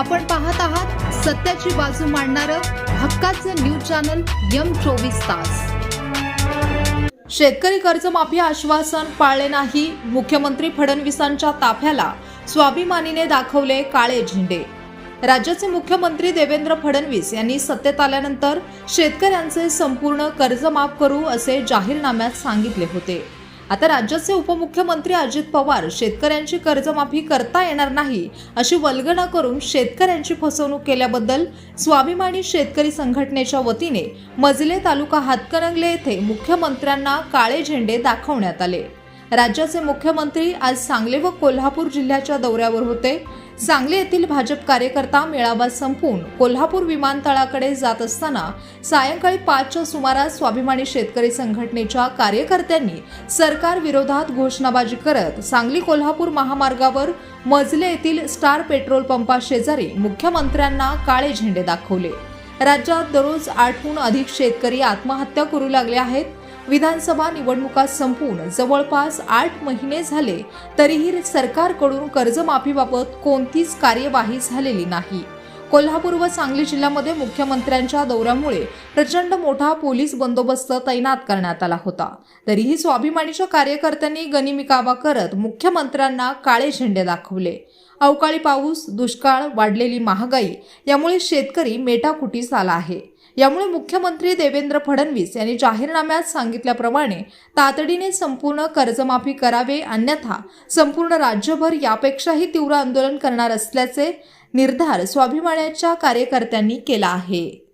आपण पाहत आहात सत्याची बाजू मांडणारं हक्काचं न्यूज चॅनल यम चोवीस तास. शेतकरी कर्जमाफी आश्वासन पाळले नाही. मुख्यमंत्री फडणवीसांच्या ताफ्याला स्वाभिमानीने दाखवले काळे झेंडे. राज्याचे मुख्यमंत्री देवेंद्र फडणवीस यांनी सत्तेत आल्यानंतर शेतकऱ्यांचे संपूर्ण कर्ज माफ करू असे जाहीरनाम्यात सांगितले होते. आता राज्याचे उपमुख्यमंत्री अजित पवार शेतकऱ्यांची कर्जमाफी करता येणार नाही अशी वल्गना करून शेतकऱ्यांची फसवणूक केल्याबद्दल स्वाभिमानी शेतकरी संघटनेच्या वतीने मजले तालुका हातकणंगले येथे मुख्यमंत्र्यांना काळे झेंडे दाखवण्यात आले. राज्याचे मुख्यमंत्री आज सांगली व कोल्हापूर जिल्ह्याच्या दौऱ्यावर होते. सांगली येथील भाजप कार्यकर्ता मेळावा संपून कोल्हापूर विमानतळाकडे जात असताना सायंकाळी पाचच्या सुमारास स्वाभिमानी शेतकरी संघटनेच्या कार्यकर्त्यांनी सरकार विरोधात घोषणाबाजी करत सांगली कोल्हापूर महामार्गावर मजले येथील स्टार पेट्रोल पंपा शेजारी मुख्यमंत्र्यांना काळे झेंडे दाखवले. राज्यात दररोज आठहून अधिक शेतकरी आत्महत्या करू लागले आहेत. विधानसभा निवडणुका संपून जवळपास आठ महिने झाले तरीही सरकारकडून कर्जमाफीबाबत कोणतीच कार्यवाही झालेली नाही. कोल्हापूर व सांगली जिल्ह्यामध्ये मुख्यमंत्र्यांच्या दौऱ्यामुळे प्रचंड मोठा पोलीस बंदोबस्त तैनात करण्यात आला होता. तरीही स्वाभिमानीच्या कार्यकर्त्यांनी गनिमिकावा करत मुख्यमंत्र्यांना काळे झेंडे दाखवले. अवकाळी पाऊस दुष्काळ वाढलेली महागाई यामुळे शेतकरी मेटाकुटीस आला आहे. यामुळे मुख्यमंत्री देवेंद्र फडणवीस यांनी जाहीरनाम्यात सांगितल्याप्रमाणे तातडीने संपूर्ण कर्जमाफी करावे अन्यथा संपूर्ण राज्यभर यापेक्षाही तीव्र आंदोलन करणार असल्याचे निर्धार स्वाभिमानाच्या कार्यकर्त्यांनी केला आहे.